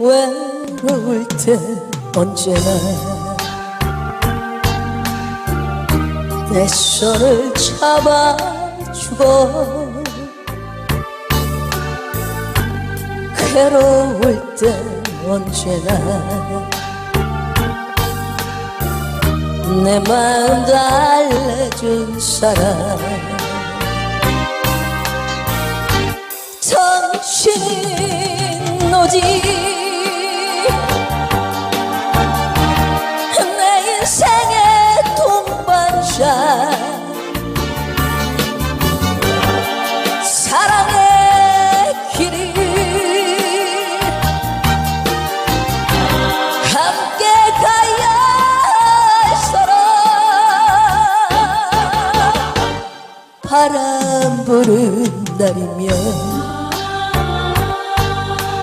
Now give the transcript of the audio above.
외로울 때 언제나 내 손을 잡아주고 괴로울 때 언제나 내 마음 달래준 사람. 당신 오직 사랑의 길이 함께 가야 할 사람 바람 부는 날이면